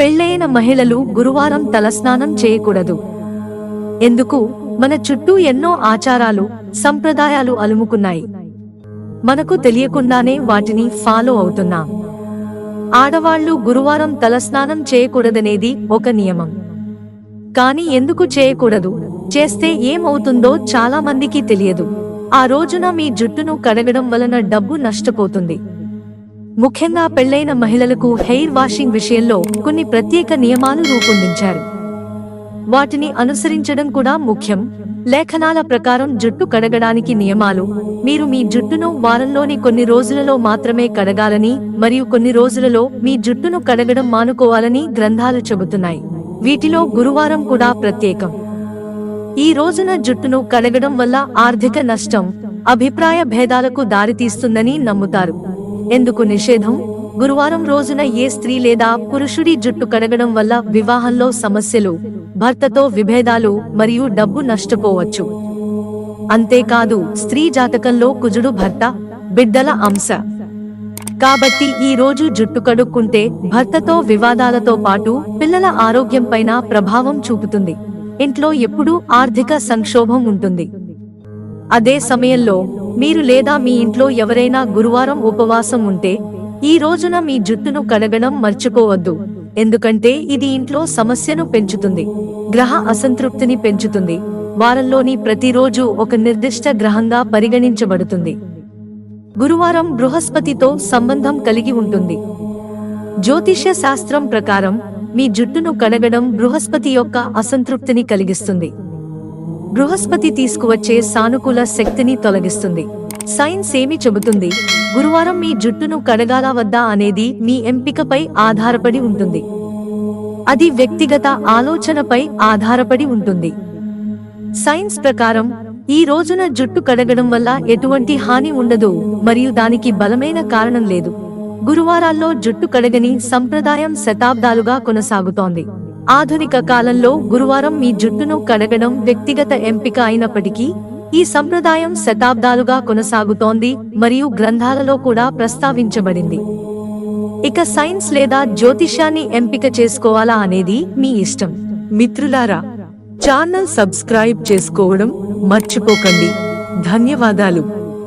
పెళ్ళైన మహిళలు గురువారం తలస్నానం చేయకూడదు. ఎందుకు? మన చుట్టూ ఎన్నో ఆచారాలు సంప్రదాయాలు అలుముకున్నాయి. మనకు తెలియకుండానే వాటిని ఫాలో అవుతున్నాం. ఆడవాళ్ళు గురువారం తలస్నానం చేయకూడదనేది ఒక నియమం. కాని ఎందుకు చేయకూడదు? చేస్తే ఏమవుతుందో చాలా మందికి తెలియదు. ఆ రోజున మీ జుట్టును కడగడం వలన డబ్బు నష్టపోతుంది. ముఖ్యంగా పెళ్ళైన మహిళలకు హెయిర్ వాషింగ్ విషయంలో కొన్ని ప్రత్యేక నియమాలు రూపొందించారు. వాటిని అనుసరించడం కూడా ముఖ్యం. లేఖనాల ప్రకారం జుట్టు కడగడానికి నియమాలు మీరు మీ జుట్టును వారంలోని కొన్ని రోజులలో మాత్రమే కడగాలని మరియు కొన్ని రోజులలో మీ జుట్టును కడగడం మానుకోవాలని గ్రంథాలు చెబుతున్నాయి. వీటిలో గురువారం కూడా ప్రత్యేకం. ఈ రోజున జుట్టును కడగడం వల్ల ఆర్థిక నష్టం అభిప్రాయ భేదాలకు దారితీస్తుందని నమ్ముతారు. ఎందుకు నిషేధం? గురువారం రోజున ఏ స్త్రీ లేదా పురుషుడి జుట్టు కడగడం వల్ల వివాహంలో సమస్యలు భర్తతో విభేదాలు మరియు డబ్బు నష్టపోవచ్చు. అంతేకాదు స్త్రీ జాతకంలో కుజుడు భర్త బిడ్డల అంశ. కాబట్టి ఈ రోజు జుట్టు కడుక్కుంటే భర్తతో వివాదాలతో పాటు పిల్లల ఆరోగ్యంపైన ప్రభావం చూపుతుంది. ఇంట్లో ఎప్పుడూ ఆర్థిక సంక్షోభం ఉంటుంది. అదే సమయంలో మీరు లేదా మీ ఇంట్లో ఎవరైనా గురువారం ఉపవాసం ఉంటే ఈ రోజున మీ జుట్టును కడగడం మర్చిపోవద్దు. ఎందుకంటే ఇది ఇంట్లో సమస్యను పెంచుతుంది. గ్రహ అసంతృప్తిని పెంచుతుంది. వారంలోని ప్రతిరోజు ఒక నిర్దిష్ట గ్రహంగా పరిగణించబడుతుంది. గురువారం బృహస్పతితో సంబంధం కలిగి ఉంటుంది. జ్యోతిష్య శాస్త్రం ప్రకారం మీ జుట్టును కడగడం బృహస్పతి యొక్క అసంతృప్తిని కలిగిస్తుంది. బృహస్పతి తీసుకువచ్చే సానుకూల శక్తిని తొలగిస్తుంది. సైన్స్ ఏమి చెబుతుంది? గురువారం మీ జుట్టును కడగాలా వద్దా అనేది మీ ఎంపికపై ఆధారపడి ఉంటుంది. అది వ్యక్తిగత ఆలోచనపై ఆధారపడి ఉంటుంది. సైన్స్ ప్రకారం ఈ రోజున జుట్టు కడగడం వల్ల ఎటువంటి హాని ఉండదు మరియు దానికి బలమైన కారణం లేదు. గురువారాల్లో జుట్టు కడగని సంప్రదాయం శతాబ్దాలుగా కొనసాగుతోంది. ఆధునిక కాలంలో గురువారం మీ జుట్టును కడగడం వ్యక్తిగత ఎంపిక అయినప్పటికీ ఈ సంప్రదాయం శతాబ్దాలుగా కొనసాగుతోంది మరియు గ్రంథాలలో కూడా ప్రస్తావించబడింది. ఇక సైన్స్ లేదా జ్యోతిషాన్ని ఎంపిక చేసుకోవాలా అనేది మీ ఇష్టం. మిత్రులారా ఛానల్ సబ్స్క్రైబ్ చేసుకోవడం మర్చిపోకండి. ధన్యవాదాలు.